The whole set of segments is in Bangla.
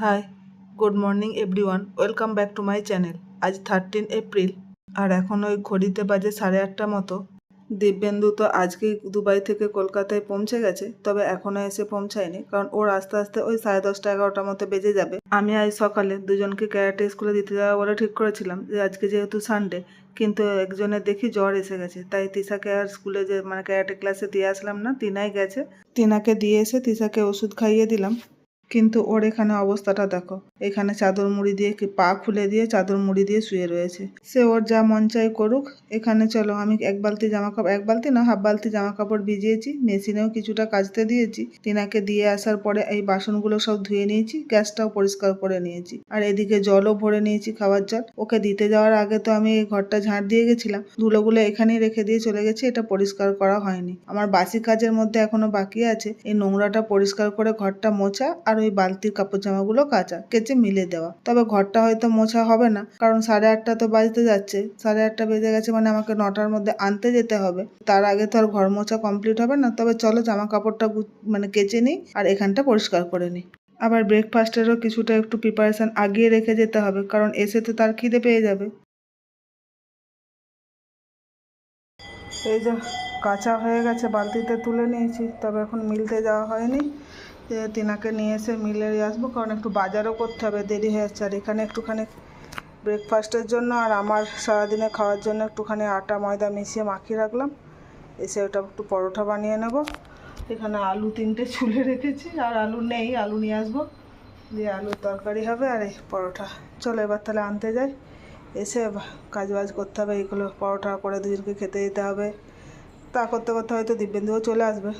Hi, good morning everyone, welcome back to my channel. আজ থার্টিন এপ্রিল, আর এখন ওই ঘড়িতে বাজে সাড়ে আটটা মতো। দিব্যেন্দু তো আজকেই দুবাই থেকে কলকাতায় পৌঁছে গেছে, তবে এখনও এসে পৌঁছায়নি, কারণ ওর আস্তে আস্তে ওই সাড়ে দশটা এগারোটার মতো বেজে যাবে। আমি আজ সকালে দুজনকে ক্যারাটে স্কুলে দিতে যাওয়া বলে ঠিক করেছিলাম, যে আজকে যেহেতু সানডে, কিন্তু একজনের দেখি জ্বর এসে গেছে, তাই তিশাকে আর স্কুলে যে মানে ক্যারাটে ক্লাসে দিয়ে আসলাম না, তিনাই গেছে। তিনাকে দিয়ে এসে তিশাকে ওষুধ খাইয়ে দিলাম। কিন্তু ওর এখানে অবস্থাটা দেখো। এখানে চাদর মুড়ি দিয়ে পা খুলে দিয়ে চাদর মুড়ি দিয়ে শুয়ে রয়েছে। সে ওর যা মন চাই করুক, এখানে চলো। আমি এক বালতি জামা কাপড় এক বালতি না, হাফ বালতি জামা কাপড় ভিজিয়েছি, মেশিনেও কিছুটা কাচতে দিয়েছি। তিনাকে দিয়ে আসার পরে এই বাসনগুলো সব ধুয়ে নিয়েছি, গ্যাসটাও পরিষ্কার করে নিয়েছি। আর এদিকে জলও ভরে নিয়েছি খাওয়ার জল। ওকে দিতে যাওয়ার আগে তো আমি এই ঘরটা ঝাড় দিয়ে গেছিলাম। ধুলোগুলো এখানেই রেখে দিয়ে চলে গেছি, এটা পরিষ্কার করা হয়নি। আমার বাসি কাজের মধ্যে এখনও বাকি আছে। এই নোংরাটা পরিষ্কার করে ঘরটা মোছা আর ওই বালতির কাপড় জামাগুলো কাচা, কেচে মিলে দেওয়া। তবে ঘরটা হয়তো মোছা হবে না, কারণ সাড়ে আটটা তো বাজতে যাচ্ছে। সাড়ে আটটা বেজে গেছে মানে আমাকে নটার মধ্যে আনতে যেতে হবে। তার আগে তো আর ঘর মোছা কমপ্লিট হবে না, তবে চলো জামা কাপড়টা মানে কেচে নিই আর এখানটা পরিষ্কার করে নিই। আবার ব্রেকফাস্টেরও কিছুটা একটু প্রিপারেশান আগিয়ে রেখে যেতে হবে, কারণ এসে তো তার খিদে পেয়ে যাবে। এই যে, কাঁচা হয়ে গেছে, বালতিতে তুলে নিয়েছি, তবে এখন মিলতে যাওয়া হয়নি। তিনাকে নিয়ে এসে মিলে আসব, কারণ একটু বাজারও করতে হবে, দেরি হয়ে যাচ্ছে। আর এখানে একটুখানি ব্রেকফাস্টের জন্য আর আমার সারাদিনে খাওয়ার জন্য একটুখানি আটা, ময়দা মিশিয়ে মাখিয়ে রাখলাম। এসে ওটা একটু পরোটা বানিয়ে নেব। এখানে আলু তিনটে ছুলে রেখেছি, আর আলু নেই, আলু নিয়ে আসব। দিয়ে আলুর তরকারি হবে আর এই পরোটা। চলো এবার তাহলে আনতে যাই। এসে কাজ বাজ করতে হবে, এইগুলো পরোটা করে দুজনকে খেতে দিতে হবে। তা করতে করতে হয়তো দিব্যেন্দুও চলে আসবে।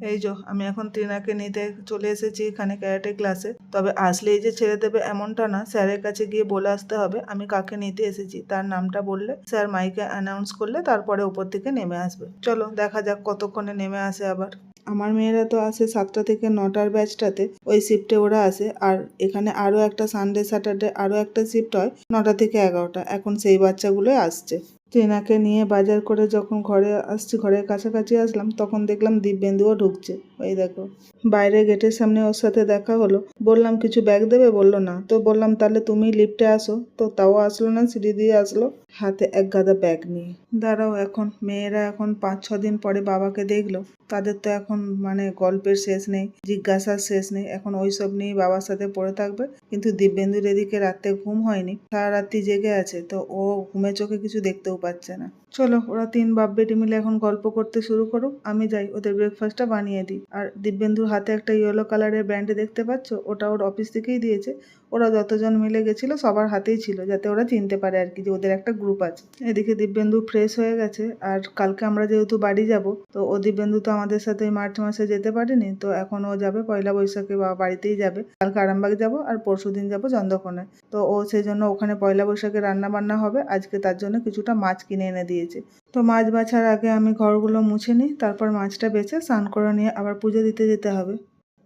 এই যো, আমি এখন টিনাকে নিতে চলে এসেছি এখানে ক্যারাটে ক্লাসে তবে আসলেই যে ছেড়ে দেবে এমনটা না, স্যারের কাছে গিয়ে বলে আসতে হবে, আমি কাকে নিতে এসেছি, তার নামটা বললে স্যার মাইকে অ্যানাউন্স করলে তারপরে উপর থেকে নেমে আসবে। চলো, দেখা যাক কতক্ষণে নেমে আসে আবার। আমার মেয়েরা তো আসে সাতটা থেকে নটার ব্যাচটাতে ওই শিফটে ওরা আসে, আর এখানে আরও একটা সানডে স্যাটারডে আরও একটা শিফট হয় নটা থেকে এগারোটা, এখন সেই বাচ্চাগুলোই আসছে। ট্রেনাকে নিয়ে বাজার করে যখন ঘরে আসছি, ঘরের কাছাকাছি আসলাম, তখন দেখলাম দিব্যেন্দুও ঢুকছে। ওই দেখো। বাইরে গেটের সামনে ওর সাথে দেখা হলো। বললাম, কিছু ব্যাগ দেবে? বলল, না। তো বললাম, তাহলে তুমি লিফটে আসো। তো তাও আসলো না, সিঁড়ি দিয়ে আসলো। হাতে এক গাদা ব্যাগ নিয়ে। দাঁড়াও এখন, মেয়েরা এখন পাঁচ, ছ দিন পরে বাবাকে দেখল। তাদের তো এখন মানে গল্পের শেষ নেই, জিজ্ঞাসার শেষ নেই। এখন ওইসব নিয়ে বাবার সাথে পড়ে থাকবে। কিন্তু দিব্যেন্দুর এদিকে রাতে ঘুম হয়নি, সারা রাত্রি জেগে আছে, তো ও ঘুমে চোখে কিছু দেখতেও পাচ্ছে না। চলো, ওরা তিন বাপ বেটি মিলে এখন গল্প করতে শুরু করুক। আমি যাই, ওদের ব্রেকফাস্টটা বানিয়ে দিই। আর দিব্যেন্দুর হাতে একটা ইয়েলো কালারের ব্যান্ড দেখতে পাচ্ছ? ওটা ওর অফিস থেকেই দিয়েছে। ওরা যতজন মিলে গেছিল, সবার হাতেই ছিল, যাতে ওরা চিনতে পারে আর কি যে ওদের একটা গ্রুপ আছে। এদিকে দিব্যেন্দু ফ্রেশ হয়ে গেছে। আর কালকে আমরা যেহেতু বাড়ি যাব, তো ও দিব্যেন্দু তো আমাদের সাথে মার্চ মাসে যেতে পারেনি, তো এখন ও যাবে পয়লা বৈশাখে বা বাড়িতেই যাবে। কালকে আরামবাগ যাব আর পরশু দিন যাব চন্দ্রকোনায়। তো ও সেই জন্য ওখানে পয়লা বৈশাখে রান্না বান্না হবে। আজকে তার জন্য কিছুটা মাছ কিনে এনে দিয়েছে। তো মাছ বাছার আগে আমি ঘরগুলো মুছে নিই, তারপর মাছটা বেছে স্নান করে নিয়ে আবার পুজো দিতে যেতে হবে।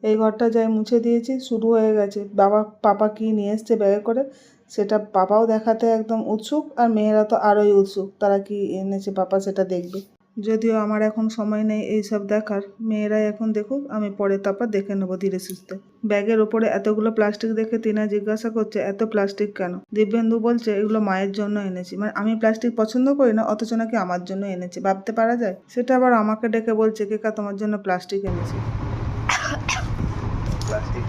এই ঘরটা যাই মুছে দিয়েছি, শুরু হয়ে গেছে। বাবা, পাপা কি নিয়ে এসছে ব্যাগে করে, সেটা পাপাও দেখাতে একদম উৎসুক আর মেয়েরা তো আরোই উৎসুক। তারা কি এনেছে পাপা সেটা দেখবে। যদিও আমার এখন সময় নেই এইসব দেখার মেয়েরাই এখন দেখুক আমি পরে তারপর দেখে নেব ধীরে সুস্থে। ব্যাগের ওপরে এতগুলো প্লাস্টিক দেখে তিনা জিজ্ঞাসা করছে এত প্লাস্টিক কেন? দিব্যেন্দু বলছে এগুলো মায়ের জন্য এনেছি। মানে আমি প্লাস্টিক পছন্দ করি না অথচ নাকি আমার জন্য এনেছি। ভাবতে পারা যায়? সেটা আবার আমাকে ডেকে বলছে কেকা তোমার জন্য প্লাস্টিক এনেছি। প্লাস্টিক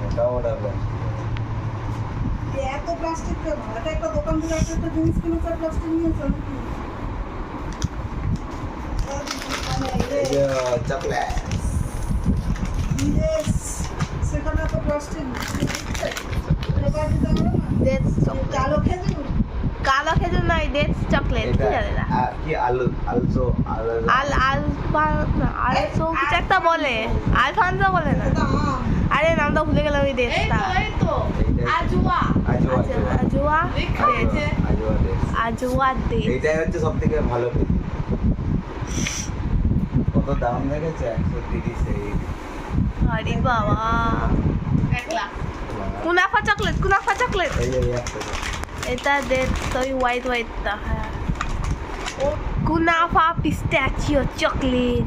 মোটা মোটা প্লাস্টিক এটা একটা দোকান থেকে একটা একটা জিনিস কিনে তার প্লাস্টিক নিয়ে চলো। এই যে চকলেট সেখানে তো প্লাস্টিক এবার দিতে হবে কালো খেজুর নয় ডেটস চকলেট কি জানে না কি আলু আলসো আলু আল আলফা আলসো কিছু একটা বলে। আলফানসো বলে না। আরে নামটা ভুলে গেলাম ওই ডেটসটা আজুয়া। আজুয়া আজুয়া ডেটস আজুয়া দেশ আজুয়া ডেটস এইটাই হচ্ছে সব থেকে ভালো কত দাম দেখেছে একশো তিরিশ এই আরে বাবা। কুনাফা চকলেট কুনাফা চকলেট এই যে এই একটা এটা কুনাফা পিস্তাচিও, চকলেট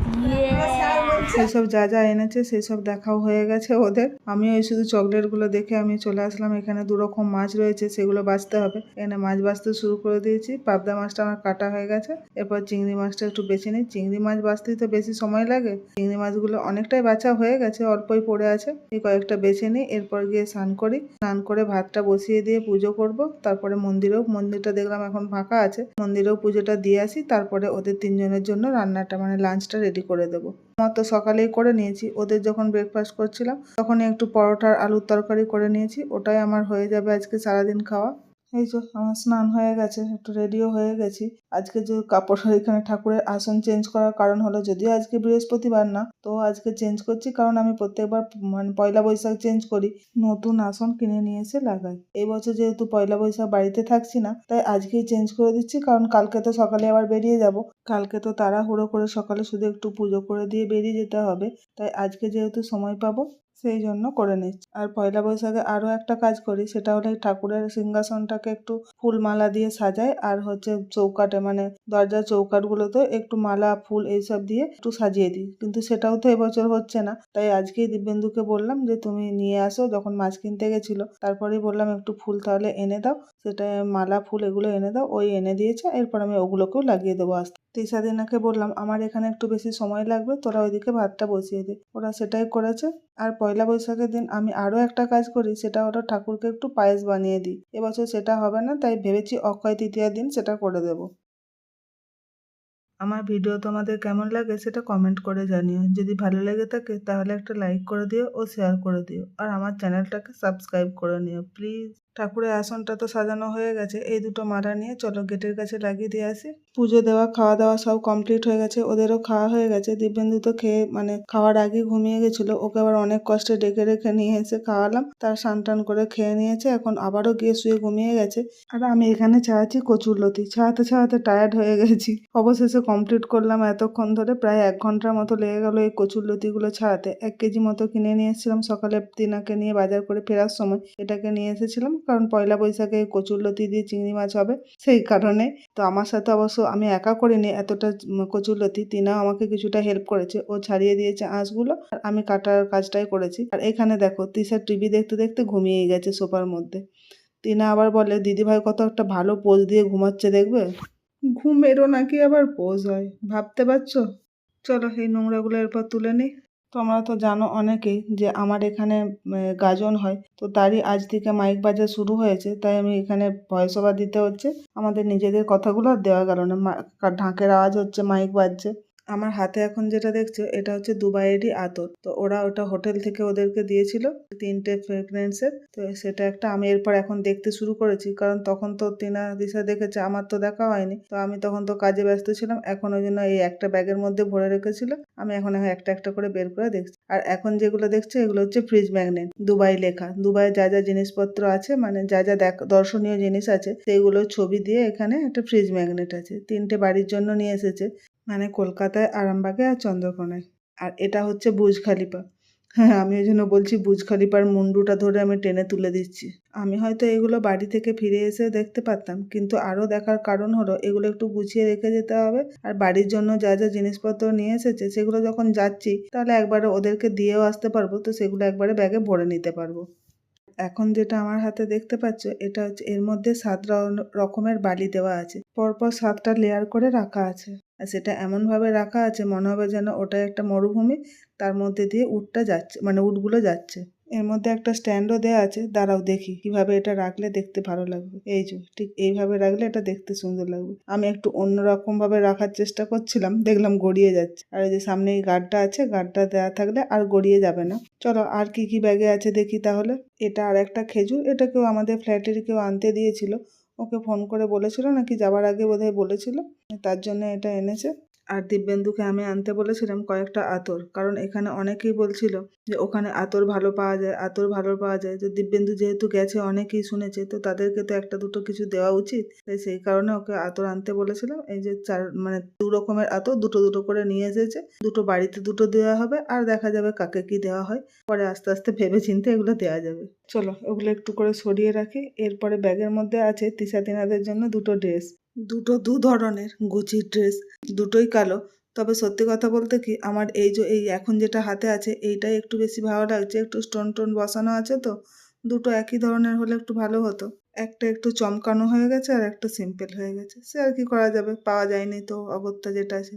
সেসব যা যা এনেছে, সেসব দেখাও হয়ে গেছে ওদের। আমি ওই শুধু চকলেটগুলো দেখে আমি চলে আসলাম। এখানে দু রকম মাছ রয়েছে, সেগুলো বাছতে হবে। এখানে মাছ বাছতে শুরু করে দিয়েছি। পাবদা মাছটা আমার কাটা হয়ে গেছে। এরপর চিংড়ি মাছটা একটু বেছে নিই। চিংড়ি মাছ বাছতেই তো বেশি সময় লাগে। চিংড়ি মাছগুলো অনেকটাই বাছা হয়ে গেছে, অল্পই পড়ে আছে। এই কয়েকটা বেছে নিই, এরপর গিয়ে স্নান করি। স্নান করে ভাতটা বসিয়ে দিয়ে পুজো করব। তারপরে মন্দিরেও, মন্দিরটা দেখলাম এখন ফাঁকা আছে। মন্দিরেও পুজোটা দিয়ে আসি। তারপরে ওদের তিনজনের জন্য রান্নাটা মানে লাঞ্চটা রেডি করে দেবো। আমার তো সকালেই করে নিয়েছি। ওদের যখন ব্রেকফাস্ট করছিলাম, তখনই একটু পরোটার আলুর তরকারি করে নিয়েছি। ওটাই আমার হয়ে যাবে আজকে সারাদিন খাওয়া। এই তো আমার স্নান হয়ে গেছে, একটু রেডিও হয়ে গেছি। আজকে যে কাপড় এখানে ঠাকুরের আসন চেঞ্জ করার কারণ হলো, যদিও আজকে বৃহস্পতিবার না, তো আজকে চেঞ্জ করছি কারণ আমি প্রত্যেকবার মানে পয়লা বৈশাখ চেঞ্জ করি। নতুন আসন কিনে নিয়ে এসে লাগাই। এই বছর যেহেতু পয়লা বৈশাখ বাড়িতে থাকছি না, তাই আজকেই চেঞ্জ করে দিচ্ছি, কারণ কালকে তো সকালে আবার বেরিয়ে যাব। কালকে তো তাড়াহুড়ো করে সকালে শুধু একটু পুজো করে দিয়ে বেরিয়ে যেতে হবে। তাই আজকে যেহেতু সময় পাবো সেই জন্য করে নিচ্ছি। আর পয়লা বৈশাখে আরও একটা কাজ করি, সেটা হলো ঠাকুরের সিংহাসনটাকে একটু ফুল মালা দিয়ে সাজাই, আর হচ্ছে চৌকাটে মানে দরজার চৌকাটগুলোতে একটু মালা, ফুল এইসব দিয়ে একটু সাজিয়ে দিই। কিন্তু সেটাও তো এবছর হচ্ছে না। তাই আজকেই দিব্যেন্দুকে বললাম যে, তুমি নিয়ে আসো। যখন মাছ কিনতে গেছিল, তারপরেই বললাম, একটু ফুল তাহলে এনে দাও। সেটা মালা, ফুল এগুলো এনে দাও, ওই এনে দিয়েছে, এরপর আমি ওগুলোকেও লাগিয়ে দেবো আস্তে। তিসা দিনাকে বললাম, আমার এখানে একটু বেশি সময় লাগবে, তোরা ওইদিকে ভাতটা বসিয়ে দে। ওরা সেটাই করেছে। আর পয়লা বৈশাখের দিন আমি আরও একটা কাজ করি, সেটা হলো ঠাকুরকে একটু পায়েস বানিয়ে দিই। এবছর সেটা হবে না, তাই ভেবেছি অক্ষয় তৃতীয়ার দিন সেটা করে দেবো। আমার ভিডিও তোমাদের কেমন লাগে সেটা কমেন্ট করে জানিও। যদি ভালো লেগে থাকে তাহলে একটা লাইক করে দিও ও শেয়ার করে দিও। আর আমার চ্যানেলটাকে সাবস্ক্রাইব করে নিও প্লিজ ঠাকুরের আসনটা তো সাজানো হয়ে গেছে, এই দুটো মালা নিয়ে চলো গেটের কাছে লাগিয়ে দিয়ে আসি। পুজো দেওয়া, খাওয়া দাওয়া সব কমপ্লিট হয়ে গেছে, ওদেরও খাওয়া হয়ে গেছে। দিব্যেন্দু তো খেয়ে মানে খাওয়ার আগে ঘুমিয়ে গেছিল, ওকে আবার অনেক কষ্টে ডেকে রেখে নিয়ে এসে খাওয়ালাম। তার সান করে খেয়ে নিয়েছে, এখন আবারও গিয়ে শুয়ে ঘুমিয়ে গেছে। আর আমি এখানে ছাড়াচ্ছি কচুরলতি ছাড়াতে ছাড়াতে টায়ার্ড হয়ে গেছি। অবশেষে কমপ্লিট করলাম এতক্ষণ ধরে, প্রায় এক ঘণ্টার মতো লেগে গেল এই কচুরলতিগুলো ছাড়াতে। এক কেজি মতো কিনে নিয়ে এসেছিলাম সকালে তিনাকে নিয়ে বাজার করে ফেরার সময়। এটাকে নিয়ে এসেছিলাম কারণ পয়লা বৈশাখে কচুরলতি দিয়ে চিংড়ি মাছ হবে সেই কারণে। তো আমার সাথে অবশ্য আমি একা করিনি, এতটা উম কচুরলতি তিনাও আমাকে কিছুটা হেল্প করেছে। ও ছাড়িয়ে দিয়েছে আঁশগুলো। আর আমি কাটার কাজটাই করেছি। আর এখানে দেখো তিশা টিভি দেখতে দেখতে ঘুমিয়ে গেছে সোফার মধ্যে। তিনা আবার বলে, দিদিভাই কত একটা ভালো পোজ দিয়ে ঘুমাচ্ছে দেখবে? ঘুমেরও নাকি আবার পোজ হয়, ভাবতে পারছ? চলো এই নোংরাগুলো এরপর তুলে নিই। তোমরা তো জানো অনেকেই যে আমার এখানে গাজন হয়, তো তারই আজ থেকে মাইক বাজা শুরু হয়েছে, তাই আমি এখানে ভয়েস ওভার দিতে হচ্ছে। আমাদের নিজেদের কথাগুলো আর দেওয়া গেল না ঢাকের আওয়াজ হচ্ছে, মাইক বাজছে। আমার হাতে এখন যেটা দেখছ, এটা হচ্ছে দুবাইয়েরই আতর। তো ওরা ওটা হোটেল থেকে ওদেরকে দিয়েছিল তিনটে ফ্রেগরেন্সের তো সেটা একটা আমি এরপর এখন দেখতে শুরু করেছি, কারণ তখন তো তিনা দিশা দেখেছে, আমার তো দেখা হয়নি। তো আমি তখন তো কাজে ব্যস্ত ছিলাম, এখন ওই জন্য এই একটা ব্যাগের মধ্যে ভরে রেখেছিল। আমি এখন এখন একটা একটা করে বের করে দেখছি। আর এখন যেগুলো দেখছ, এগুলো হচ্ছে ফ্রিজ ম্যাগনেট দুবাই লেখা। দুবাই যা যা জিনিসপত্র আছে মানে যা যা দর্শনীয় জিনিস আছে সেইগুলোর ছবি দিয়ে এখানে একটা ফ্রিজ ম্যাগনেট আছে। তিনটে বাড়ির জন্য নিয়ে এসেছে। মানে কলকাতায় আরামবাগে আর চন্দ্রকোনায়। আর এটা হচ্ছে বুর্জ খালিফা হ্যাঁ আমি ওই জন্য বলছি বুর্জ খালিফার মুন্ডুটা ধরে আমি টেনে তুলে দিচ্ছি। আমি হয়তো এগুলো বাড়ি থেকে ফিরে এসে দেখতে পারতাম, কিন্তু আরও দেখার কারণ হলো এগুলো একটু গুছিয়ে রেখে যেতে হবে আর বাড়ির জন্য যা যা জিনিসপত্র নিয়ে এসেছে সেগুলো যখন যাচ্ছি, তাহলে একবারে ওদেরকে দিয়েও আসতে পারব, তো সেগুলো একবারে ব্যাগে ভরে নিতে পারব। এখন যেটা আমার হাতে দেখতে পাচ্ছ, এটা হচ্ছে এর মধ্যে সাত রকমের বালি দেওয়া আছে। পরপর সাতটা লেয়ার করে রাখা আছে। আর সেটা এমনভাবে রাখা আছে, মনে হবে যেন ওটা একটা মরুভূমি, তার মধ্যে দিয়ে উটটা যাচ্ছে মানে উটগুলো যাচ্ছে। এর মধ্যে একটা স্ট্যান্ডও দেওয়া আছে, দাঁড়াও দেখি কীভাবে এটা রাখলে দেখতে ভালো লাগবে। এই যে, ঠিক এইভাবে রাখলে এটা দেখতে সুন্দর লাগবে। আমি একটু অন্যরকম ভাবে রাখার চেষ্টা করছিলাম, দেখলাম গড়িয়ে যাচ্ছে। আর এই যে সামনে এই গার্ডটা আছে গার্ডটা দেওয়া থাকলে আর গড়িয়ে যাবে না। চলো আর কি কি ব্যাগে আছে দেখি তাহলে। এটা আর একটা খেজুর এটা কেউ আমাদের ফ্ল্যাটের কেউ আনতে দিয়েছিল। ওকে ফোন করে বলেছিল নাকি যাবার আগে বোধহয় বলেছিল তার জন্য এটা এনেছে। আর দিব্যেন্দুকে আমি আনতে বলেছিলাম কয়েকটা আতর। কারণ এখানে অনেকেই বলছিল যে, ওখানে আতর ভালো পাওয়া যায়, আতর ভালো পাওয়া যায়। তো দিব্যেন্দু যেহেতু গেছে, অনেকেই শুনেছে, তো তাদেরকে তো একটা দুটো কিছু দেওয়া উচিত। তাই সেই কারণে ওকে আতর আনতে বলেছিলাম। এই যে চার মানে দু রকমের আতর, দুটো দুটো করে নিয়ে এসেছে। দুটো বাড়িতে দুটো দেওয়া হবে, আর দেখা যাবে কাকে কি দেওয়া হয়। পরে আস্তে আস্তে ভেবে চিন্তে এগুলো দেওয়া যাবে। চলো, ওগুলো একটু করে সরিয়ে রাখি। এরপরে ব্যাগের মধ্যে আছে তিসা তিনাদের জন্য দুটো ড্রেস। দুটো দু ধরনের গুচির ড্রেস দুটোই কালো। তবে সত্যি কথা বলতে কি, আমার এই যে, এই এখন যেটা হাতে আছে, এইটাই একটু বেশি ভালো লাগছে। একটু স্টোন টোন বসানো আছে তো, দুটো একই ধরনের হলে একটু ভালো হতো। একটা একটু চমকানো হয়ে গেছে আর একটা সিম্পল হয়ে গেছে। সে আর কি করা যাবে, পাওয়া যায়নি তো, অগত্যা যেটা আছে।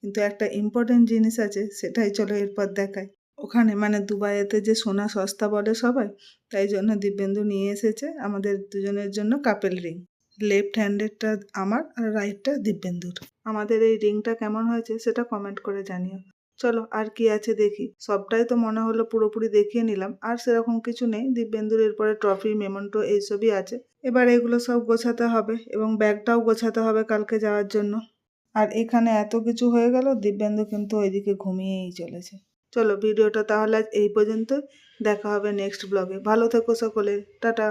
কিন্তু একটা ইম্পর্টেন্ট জিনিস আছে, সেটাই চলো এরপর দেখায় ওখানে মানে দুবাইয়েতে যে সোনা সস্তা বলে সবাই, তাই জন্য দিব্যেন্দু নিয়ে এসেছে আমাদের দুজনের জন্য কাপেল রিং লেফট হ্যান্ডেডটা আমার আর রাইটটা দিব্যেন্দুর। আমাদের এই রিংটা কেমন হয়েছে সেটা কমেন্ট করে জানিও। চলো আর কি আছে দেখি। সবটাই তো মনে হলো পুরোপুরি দেখিয়ে নিলাম, আর সেরকম কিছু নেই। দিব্যেন্দুর এরপরে ট্রফি মেমন্টো এইসবই আছে। এবার এগুলো সব গোছাতে হবে এবং ব্যাগটাও গোছাতে হবে কালকে যাওয়ার জন্য। আর এখানে এত কিছু হয়ে গেল, দিব্যেন্দু কিন্তু ওইদিকে ঘুমিয়েই চলেছে। চলো ভিডিওটা তাহলে আজ এই পর্যন্ত দেখা হবে নেক্সট ব্লগে ভালো থেকো সকলে। টাটা।